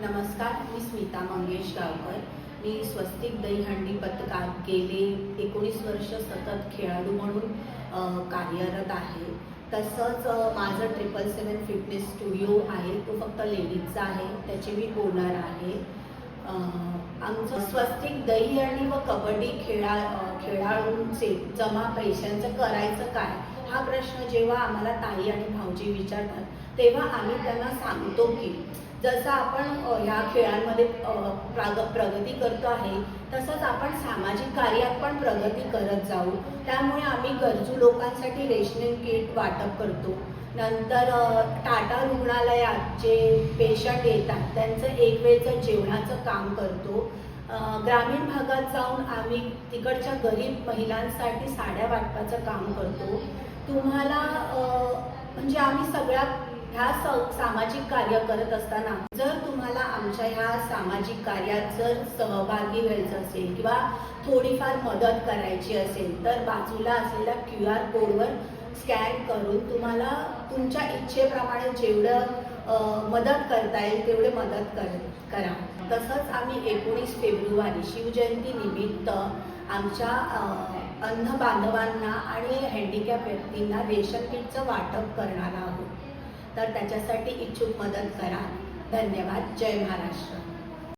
नमस्कार मी स्मिता मंगेश गावकर मी स्वस्तिक दहीहंडी पथकात गेले एकोणीस वर्ष सतत खेळाडू म्हणून कार्यरत आहे. तसंच माझं ट्रिपल सेवन फिटनेस स्टुडिओ आहे. तो फक्त लेडीजचा आहे. त्याचे मी ओनर आहे. आमचं स्वस्तिक दहीहंडी व कबड्डी खेळा खेळाडूंचे जमा पैशांचं करायचं काय? हा प्रश्न जेव्हा आम्हाला ताई आणि भाऊजी विचारतात तेव्हा आम्ही त्यांना सांगतो की जसं आपण ह्या खेळांमध्ये प्राग प्रगती करतो आहे तसंच आपण सामाजिक कार्यात पण प्रगती करत जाऊ. त्यामुळे आम्ही गरजू लोकांसाठी रेशनिंग किट वाटप करतो. नंतर टाटा रुग्णालयात जे पेशंट येतात त्यांचं एक वेळचं जेवणाचं काम करतो. ग्रामीण भागात जाऊन आम्ही तिकडच्या गरीब महिलांसाठी साड्या वाटपाचं काम करतो. तुम्हाला म्हणजे आम्ही सगळ्या ह्या सामाजिक कार्य करत असताना जर तुम्हाला आमच्या ह्या सामाजिक कार्यात जर सहभागी व्हायचं असेल किंवा थोडीफार मदत करायची असेल तर बाजूला असलेल्या क्यू आर कोडवर स्कॅन करून तुम्हाला तुमच्या इच्छेप्रमाणे जेवढं मदत करता येईल तेवढे मदत कर करा. तसंच आम्ही एकोणीस फेब्रुवारी शिवजयंती निमित्त आमच्या अंध बांधवांना आणि हँडिकॅप व्यक्तींना रेशन किटचं वाटप करणार आहोत. तर त्याच्यासाठी इच्छुक मदत करा. धन्यवाद. जय महाराष्ट्र.